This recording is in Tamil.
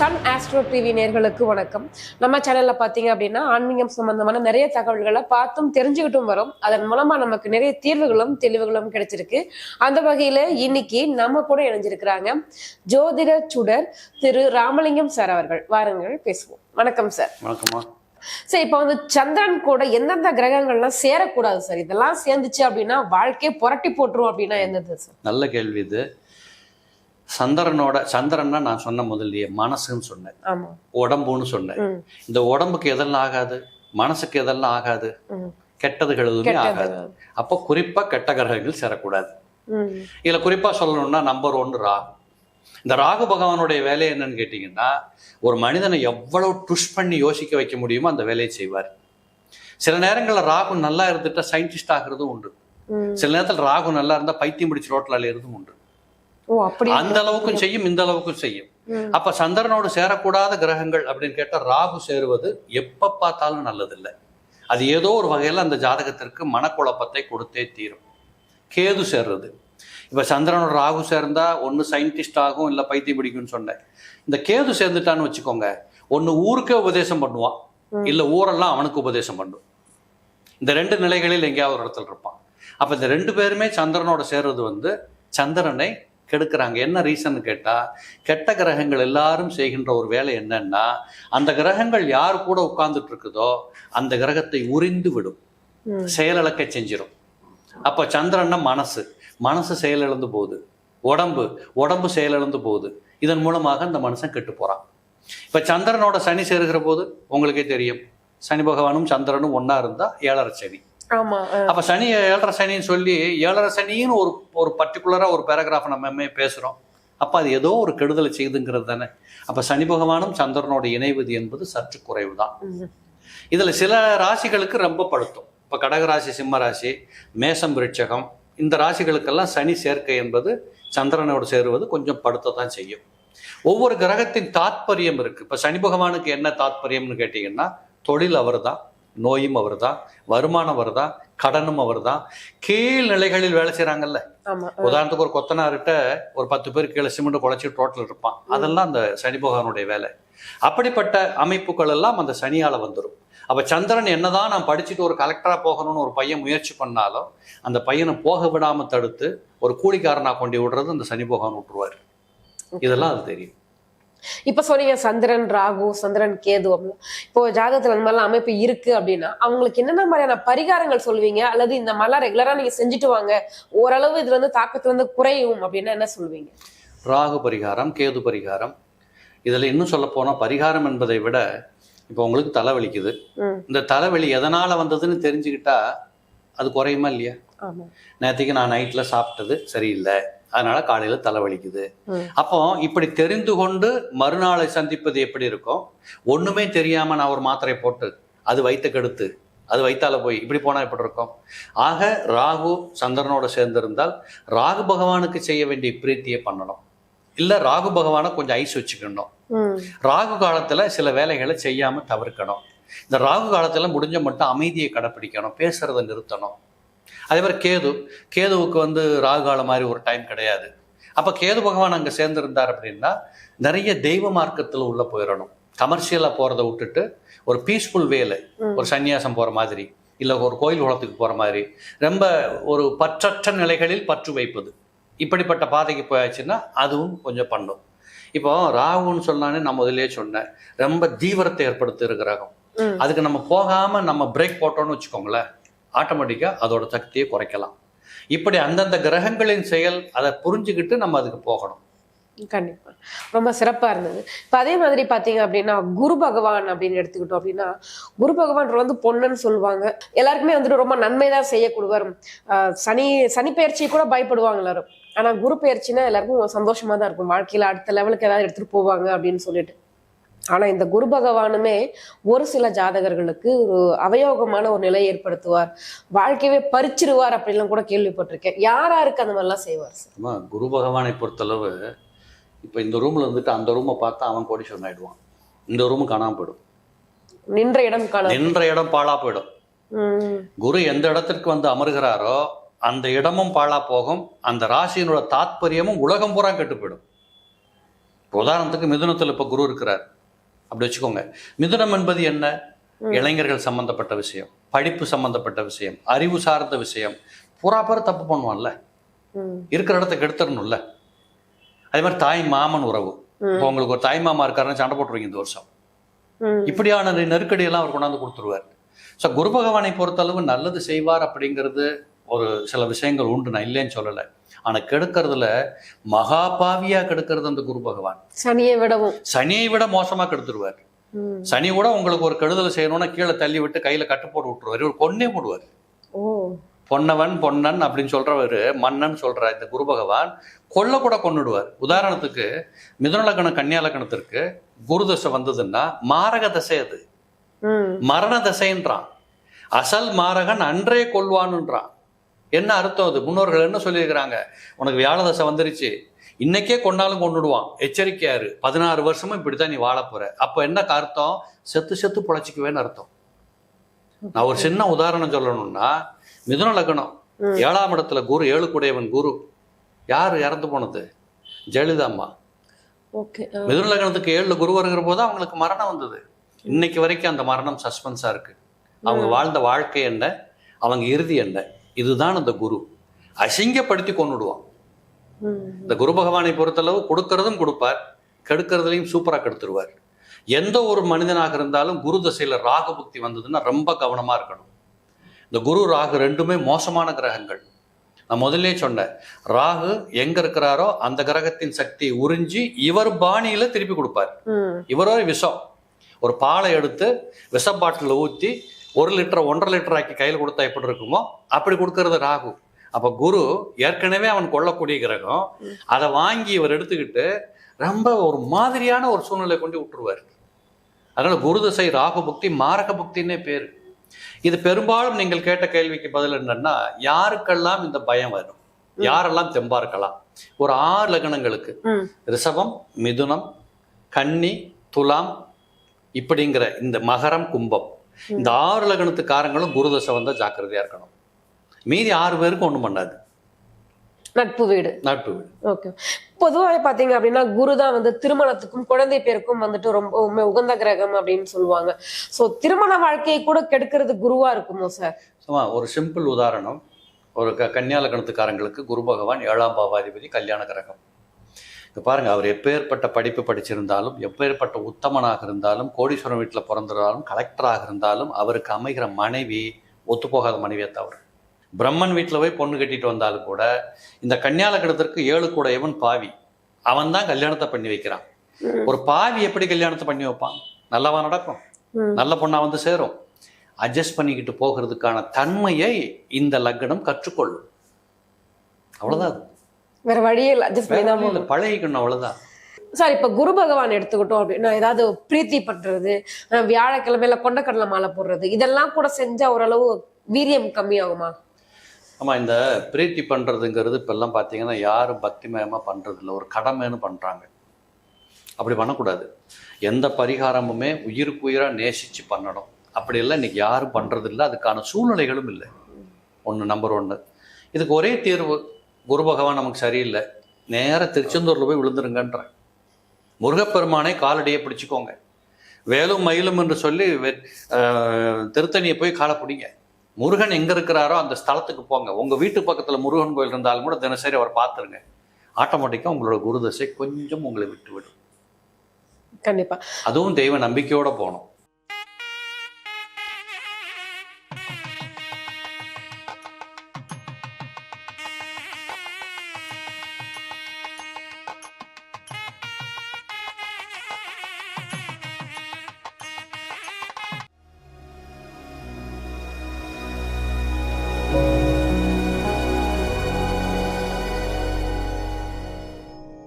சன் ஆஸ்ட்ரோ டிவி நேர்களுக்கு வணக்கம். நம்ம சேனல்ல பாத்தீங்க அப்படின்னா ஆன்மீகம் சம்பந்தமான நிறைய தகவல்களை பார்த்தும் தெரிஞ்சுக்கிட்டும் வரோம். அதன் மூலமா நமக்கு நிறைய தீர்வுகளும் தெளிவுகளும் கிடைச்சிருக்கு. அந்த வகையில இன்னைக்கு நம்ம கூட இணைஞ்சிருக்கிறாங்க ஜோதிட சுடர் திரு ராமலிங்கம் சார் அவர்கள். வாருங்கள் பேசுவோம். வணக்கம் சார் வணக்கம்மா. சார் இப்போ வந்து சந்திரன் கூட எந்தெந்த கிரகங்கள்லாம் சேரக்கூடாது சார் இதெல்லாம் சேர்ந்துச்சு அப்படின்னா வாழ்க்கையை புரட்டி போட்டுரும் அப்படின்னா எந்தது சார் நல்ல கேள்வி இது. சந்திரனோட சந்திரன்னா நான் சொன்ன முதல்லயே மனசுன்னு சொன்னேன். உடம்புன்னு சொன்னேன். இந்த உடம்புக்கு எதெல்லாம் ஆகாது? மனசுக்கு எதெல்லாம் ஆகாது. கெட்டதுகள் எதுவுமே. ஆகாது. அப்போ குறிப்பா கெட்ட கிரகங்கள் சேரக்கூடாது. இதுல குறிப்பா சொல்லணும்னா நம்பர் ஒன்று ராகு. இந்த ராகு பகவானுடைய வேலை என்னன்னு கேட்டிங்கன்னா ஒரு மனிதனை எவ்வளவு டுஷ் பண்ணி யோசிக்க வைக்க முடியுமோ அந்த வேலையை செய்வார். சில நேரங்களில் ராகு நல்லா இருந்துட்டா சயின்டிஸ்ட் ஆகிறதும் உண்டு. சில நேரத்தில் ராகு நல்லா இருந்தா பைத்தியம் பிடிச்சி ரோட்டில் அலையிறதும் உண்டு. அந்த அளவுக்கும் செய்யும் இந்த அளவுக்கும் செய்யும். அப்ப சந்திரனோடு சேரக்கூடாத கிரகங்கள் அப்படின்னு கேட்டா ராகு சேருவது எப்ப பார்த்தாலும் நல்லதில்லை. அது ஏதோ ஒரு வகையில் அந்த ஜாதகத்திற்கு மனக்குழப்பத்தை கொடுத்தே தீரும். கேது சேர்றது. இப்ப சந்திரனோட ராகு சேர்ந்தா ஒன்று சயின்டிஸ்ட் ஆகும் இல்லை பைத்தியம் பிடிக்கும்னு சொன்னேன். இந்த கேது சேர்ந்துட்டான்னு வச்சுக்கோங்க ஒன்று ஊருக்கே உபதேசம் பண்ணுவான். இல்லை ஊரெல்லாம் அவனுக்கு உபதேசம் பண்ணும். இந்த ரெண்டு நிலைகளில் எங்கேயாவது ஒரு இடத்துல இருப்பான். அப்ப இந்த ரெண்டு பேருமே சந்திரனோட சேர்றது வந்து சந்திரனை கெடுக்கிறாங்க. என்ன ரீசன் கேட்டா கெட்ட கிரகங்கள் எல்லாரும் செய்கின்ற ஒரு வேலை என்னன்னா அந்த கிரகங்கள் யார் கூட உட்கார்ந்துட்டு இருக்குதோ அந்த கிரகத்தை உரிந்து விடும். செயலிழக்க செஞ்சிடும் அப்ப சந்திரன்னா மனசு. மனசு செயலிழந்து போகுது. உடம்பு. உடம்பு செயலிழந்து போகுது. இதன் மூலமாக அந்த மனுஷன் கெட்டு போறான். இப்ப சந்திரனோட சனி சேருகிற போது உங்களுக்கே தெரியும். சனி பகவானும் சந்திரனும் ஒண்ணா இருந்தா ஏழரை சனி. அப்ப சனி ஏழரை சனின்னு சொல்லி ஏழரை சனின்னு ஒரு ஒரு பர்டிகுலரா ஒரு பேராகிராஃப் நம்ம பேசுறோம். அப்ப அது ஏதோ ஒரு கெடுதலை செய்துங்கிறது தானே. அப்ப சனி பகவானும் சந்திரனோட இணைவது என்பது சற்று குறைவு தான் இதுல சில ராசிகளுக்கு ரொம்ப படுத்தும் இப்ப கடகராசி சிம்ம ராசி மேசம் விருட்சகம் இந்த ராசிகளுக்கெல்லாம் சனி சேர்க்கை என்பது சந்திரனோடு சேருவது கொஞ்சம் படுத்த தான் செய்யும். ஒவ்வொரு கிரகத்தின் தாத்பரியம் இருக்கு. இப்ப சனி பகவானுக்கு என்ன தாத்பரியம்னு கேட்டீங்கன்னா தொழில் அவர் தான் நோயும் அவர்தான் வருமானம் அவர்தான் கடனும் அவர்தான் கீழ் நிலைகளில் வேலை அஹ், உதாரணத்துக்கு ஒரு கொத்தனார்கிட்ட ஒரு பத்து பேர் கீழே சிமெண்ட் குழச்சி டோட்டல் இருப்பான். அதெல்லாம் அந்த சனி பகவானுடைய வேலை. அப்படிப்பட்ட அமைப்புகள் எல்லாம் அந்த சனியால வந்துடும் அப்ப சந்திரன் என்னதான் நான் படிச்சுட்டு ஒரு கலெக்டரா போகணும்னு ஒரு பையன் முயற்சி பண்ணாலும் அந்த பையனை போக விடாம தடுத்து ஒரு கூலிக்காரனா கொண்டு விடுறது அந்த சனி பகவான் விட்டுருவாரு. இதெல்லாம் அது தெரியும். இப்ப சொன்னீங்க சந்திரன் ராகு சந்திரன் கேது அப்படின்னு. இப்போ ஜாதகத்துல அந்த மாதிரிலாம் அமைப்பு இருக்கு அப்படின்னா அவங்களுக்கு என்னென்ன மாதிரியான பரிகாரங்கள் சொல்லுவீங்க? அல்லது இந்த மாதிரிலாம் ரெகுலரா நீங்க செஞ்சுட்டு வாங்க ஓரளவு இதுல இருந்து தாக்கத்துல இருந்து குறையும் அப்படின்னா என்ன சொல்லுவீங்க? ராகு பரிகாரம் கேது பரிகாரம். இதுல இன்னும் சொல்ல போனா பரிகாரம் என்பதை விட இப்போ உங்களுக்கு தலைவலிக்குது. இந்த தலைவலி எதனால வந்ததுன்னு தெரிஞ்சுக்கிட்டா அது குறையுமா இல்லையா? நேற்றுக்கு நான் நைட்டில் சாப்பிட்டது சரியில்லை. அதனால காலையில் தலைவலிக்குது. அப்போ இப்படி தெரிந்து கொண்டு மறுநாளை சந்திப்பது எப்படி இருக்கும்? ஒண்ணுமே தெரியாம நான் ஒரு மாத்திரை போட்டு அது வைத்த கெடுத்து அது வைத்தால போய் இப்படி போனா எப்படி இருக்கும்? ஆக ராகு சந்திரனோட சேர்ந்திருந்தால் ராகு பகவானுக்கு செய்ய வேண்டிய பிரீத்தியை பண்ணணும். இல்ல ராகு பகவானை கொஞ்சம் ஐஸ் வச்சுக்கணும். ராகு காலத்துல சில வேலைகளை செய்யாம தவிர்க்கணும். இந்த ராகு காலத்துல முடிஞ்ச மட்டும் அமைதியை கடைப்பிடிக்கணும் பேசுறதை நிறுத்தணும். அதே மாதிரி கேது கேதுவுக்கு வந்து ராகு காலம் மாதிரி ஒரு டைம் கிடையாது. அப்ப கேது பகவான் அங்க சேர்ந்திருந்தார் அப்படின்னா நிறைய தெய்வ மார்க்கத்துல உள்ள போயிடணும் கமர்ஷியலா போறதை விட்டுட்டு ஒரு பீஸ்ஃபுல் வேலை. ஒரு சந்நியாசம் போற மாதிரி இல்ல ஒரு கோயில் குளத்துக்கு போற மாதிரி ரொம்ப ஒரு பற்றற்ற நிலைகளில் பற்று வைப்பது. இப்படிப்பட்ட பாதைக்கு போயாச்சுன்னா அதுவும் கொஞ்சம் பண்ணும். இப்போ ராகுன்னு சொன்னானே நான் முதல்லயே சொன்னேன் ரொம்ப தீவிரத்தை ஏற்படுத்துகிற கிரகம். அதுக்கு நம்ம போகாம நம்ம பிரேக் போட்டோம்னு வச்சுக்கோங்களேன். ஆட்டோமேட்டிக்கா அதோட சக்தியை குறைக்கலாம். இப்படி அந்தந்த கிரகங்களின் செயல் அதை புரிஞ்சுக்கிட்டு நம்ம அதுக்கு போகணும். கண்டிப்பா. ரொம்ப சிறப்பா இருந்தது. இப்ப அதே மாதிரி பாத்தீங்க அப்படின்னா குரு பகவான் அப்படின்னு எடுத்துக்கிட்டோம் அப்படின்னா குரு பகவான் வந்து பொண்ணுன்னு சொல்லுவாங்க. எல்லாருக்குமே வந்துட்டு ரொம்ப நன்மைதான் தான் ஆஹ் சனி சனி பயிற்சி கூட பயப்படுவாங்க எல்லாரும். ஆனா குரு பயிற்சினா எல்லாருக்கும் சந்தோஷமா தான் இருக்கும். வாழ்க்கையில அடுத்த லெவலுக்கு ஏதாவது எடுத்துட்டு போவாங்க அப்படின்னு சொல்லிட்டு. ஆனா இந்த குரு பகவானுமே ஒரு சில ஜாதகர்களுக்கு ஒரு அவயோகமான ஒரு நிலையை ஏற்படுத்துவார். வாழ்க்கையவே பறிச்சிருவார் அப்படின்லாம் கூட கேள்விப்பட்டிருக்கேன். யார் யாருக்கு அந்த மாதிரிலாம் செய்வார் சார்? குரு பகவானை பொறுத்தளவு இப்போ இந்த ரூம்ல இருந்துட்டு அந்த ரூமை பார்த்தா அவன் கோடீஸ்வரன் ஆயிடுவான். இந்த ரூமு காணாம போயிடும். நின்ற இடம் காண நின்ற இடம் பாழா போயிடும். குரு எந்த இடத்திற்கு வந்து அமர்கிறாரோ அந்த இடமும் பாழா போகும். அந்த ராசியினோட தாத்பரியமும் உலகம் பூரா கெட்டு போயிடும். உதாரணத்துக்கு மிதுனத்தில் இப்போ குரு இருக்கிறார். அப்படி வச்சுக்கோங்க. மிதுனம் என்பது என்ன? இளைஞர்கள் சம்பந்தப்பட்ட விஷயம் படிப்பு சம்பந்தப்பட்ட விஷயம் அறிவு சார்ந்த விஷயம். பூரா பேர் தப்பு பண்ணுவான்ல. இருக்கிற இடத்த கெடுத்துடணும்ல அதே மாதிரி தாய் மாமன் உறவு. இப்போ உங்களுக்கு ஒரு தாய் மாமா இருக்காருன்னு சண்டை போட்டுருவீங்க இந்த வருஷம். இப்படியான நெருக்கடியெல்லாம் அவர் கொண்டாந்து கொடுத்துருவார். ஸோ குரு பகவானை பொறுத்தளவு நல்லது செய்வார் அப்படிங்கிறது ஒரு சில விஷயங்கள் உண்டு. நான் இல்லைன்னு சொல்லலை. ஆனால் கெடுக்கிறதுல மகா பாவியா கெடுக்கிறது அந்த குரு பகவான். சனியை விடவும். சனியை விட மோசமா கெடுத்துருவார். சனி கூட உங்களுக்கு ஒரு கெடுதல் செய்யணும்னா கீழே தள்ளி விட்டு கையில கட்டு போட்டு விட்டுருவார். இவர் கொன்னே போடுவார். பொன்னவன் பொன்னன் அப்படின்னு சொல்றவர் மன்னன் சொல்ற இந்த குரு பகவான். கொல்ல கூட கொன்னுடுவார். உதாரணத்துக்கு மிதுன லக்னம் கன்னியா லக்னத்திற்கு குரு தசை வந்ததுன்னா மாரக தசை அது. மரண தசைன்றான். அசல் மாரகன் அன்றே கொல்வான்ன்றான் என்ன அர்த்தம் அது? முன்னோர்கள் என்ன சொல்லியிருக்கிறாங்க? உனக்கு வியாழ தசை வந்துருச்சு. இன்னைக்கே கொண்டாலும் கொண்டுடுவான். எச்சரிக்கையாரு. பதினாறு வருஷமும் இப்படித்தான் நீ வாழப் போற. அப்ப என்ன அர்த்தம்? செத்து செத்து பொழைச்சிக்குவேன்னு அர்த்தம். நான் ஒரு சின்ன உதாரணம் சொல்லணும்னா மிதுன லக்னம். ஏழாம் இடத்துல குரு ஏழுக்குடையவன் குரு. யார் இறந்து போனது? ஜெயலலிதா அம்மா. மிதுன லக்னத்துக்கு ஏழுல குரு வருகிற போது அவங்களுக்கு மரணம் வந்தது. இன்னைக்கு வரைக்கும் அந்த மரணம் சஸ்பென்ஸா இருக்கு. அவங்க வாழ்ந்த வாழ்க்கை என்ன? அவங்க இறுதி என்ன? இதுதான் அந்த குரு. அசிங்கப்படுத்தி கொண்டுடுவான். இந்த குரு பகவானை பொறுத்தளவு கொடுக்கறதும் கொடுப்பார் கெடுக்கிறதுலையும் சூப்பரா கெடுத்துருவார். எந்த ஒரு மனிதனாக இருந்தாலும் குரு தசையில ராகு புக்தி வந்ததுன்னா ரொம்ப கவனமா இருக்கணும். இந்த குரு ராகு ரெண்டுமே மோசமான கிரகங்கள். நான் முதல்லே சொன்னேன் ராகு எங்க இருக்கிறாரோ அந்த கிரகத்தின் சக்தியை உறிஞ்சி இவர் பாணியில திருப்பி கொடுப்பார். இவரோ விஷம். ஒரு பாலை எடுத்து விஷ பாட்டில் ஊற்றி ஒரு லிட்டர் ஒன்றரை லிட்டர் ஆக்கி கையில் கொடுத்தா எப்படி இருக்குமோ அப்படி கொடுக்கறது ராகு. அப்போ குரு ஏற்கனவே அவன் கொல்லக்கூடிய கிரகம் அதை வாங்கி இவர் எடுத்துக்கிட்டு ரொம்ப ஒரு மாதிரியான ஒரு சூழ்நிலை கொண்டு விட்டுருவார். அதனால குரு திசை ராகு புக்தி மாரக புக்தின்னே பேர். இது பெரும்பாலும் நீங்கள் கேட்ட கேள்விக்கு பதில் என்னன்னா யாருக்கெல்லாம் இந்த பயம் வரும்? யாரெல்லாம் தெம்பா இருக்கலாம்? ஒரு ஆறு லக்னங்களுக்கு. ரிஷபம் மிதுனம் கன்னி துலாம் இப்படிங்கிற இந்த மகரம் கும்பம். இந்த ஆறு லக்னத்துக்காரங்களும் குருதசை வந்தா ஜாக்கிரதையா இருக்கணும். மீதி ஆறு பேருக்கு ஒண்ணும் பண்ணாது. நட்பு வீடு. நட்பு வீடு. ஓகே. பொதுவாக பாத்தீங்க அப்படின்னா குரு தான் வந்து திருமணத்துக்கும் குழந்தை பேருக்கும் வந்துட்டு ரொம்ப உகந்த கிரகம் அப்படின்னு சொல்லுவாங்க. சோ திருமண வாழ்க்கையை கூட கெடுக்கிறது குருவா இருக்குமோ சார் சும்மா ஒரு சிம்பிள் உதாரணம். ஒரு க கன்னியா லக்னத்துக்காரங்களுக்கு குரு பகவான் ஏழாம் பாவாதிபதி கல்யாண கிரகம். இப்போ பாருங்க அவர் எப்பேற்பட்ட படிப்பு படிச்சிருந்தாலும் எப்பேற்பட்ட உத்தமனாக இருந்தாலும் கோடீஸ்வரன் வீட்டில் பிறந்திருந்தாலும் கலெக்டராக இருந்தாலும் அவருக்கு அமைகிற மனைவி ஒத்துப்போகாத மனைவியை தவிர பிரம்மன் வீட்டில் போய் பொண்ணு கட்டிட்டு வந்தாலும் கூட இந்த கன்னியா லக்னத்திற்கு ஏழு கூடையவன் பாவி. அவன் தான் கல்யாணத்தை பண்ணி வைக்கிறான். ஒரு பாவி எப்படி கல்யாணத்தை பண்ணி வைப்பான்? நல்லவா நடக்கும். நல்ல பொண்ணா வந்து சேரும். அட்ஜஸ்ட் பண்ணிக்கிட்டு போகிறதுக்கான தன்மையை இந்த லக்னம் கற்றுக்கொள்ளும். அவ்வளவுதான் அது. வேற வழியே இல்லை அட்ஜஸ்ட் பண்ணி தான் இல்ல, போகணும். பழகிக்கணும் அவ்வளவுதான். சார் இப்ப குரு பகவான் எடுத்துக்கிட்டோம் அப்படின்னா ஏதாவது பிரீத்தி பண்றது அஹ் வியாழக்கிழமையில கொண்டக்கடலை மாலை போடுறது இதெல்லாம் கூட செஞ்சா ஓரளவு வீரியம் கம்மியாகுமா? ஆமா இந்த பிரீத்தி பண்றதுங்கிறது இப்பெல்லாம் பார்த்தீங்கன்னா யாரும் பக்திமயமா பண்றது இல்ல. ஒரு கடமைன்னு பண்றாங்க. அப்படி பண்ணக்கூடாது. எந்த பரிகாரமுமே உயிருக்கு உயிரா நேசிச்சு பண்ணணும். அப்படி எல்லாம் இன்னைக்கு யாரும் பண்றது இல்ல அதுக்கான சூழ்நிலைகளும் இல்லை. ஒன்று நம்பர் ஒன்று இதுக்கு ஒரே தீர்வு குரு பகவான் நமக்கு சரியில்லை. நேரா திருச்செந்தூர்ல போய் விழுந்துருங்கன்றேன் முருகப்பெருமானை காலடியை பிடிச்சுக்கோங்க. வேலும் மயிலும் என்று சொல்லி திருத்தணியை போய் காலை பிடிங்க. முருகன் எங்க இருக்கிறாரோ அந்த ஸ்தலத்துக்கு போங்க. உங்க வீட்டு பக்கத்துல முருகன் கோயில் இருந்தாலும் கூட தினசரி அவர் பார்த்துருங்க. ஆட்டோமேட்டிக்கா உங்களோட குருதசை கொஞ்சம் உங்களை விட்டு விடும் கண்டிப்பா. அதுவும் தெய்வ நம்பிக்கையோட போகணும்.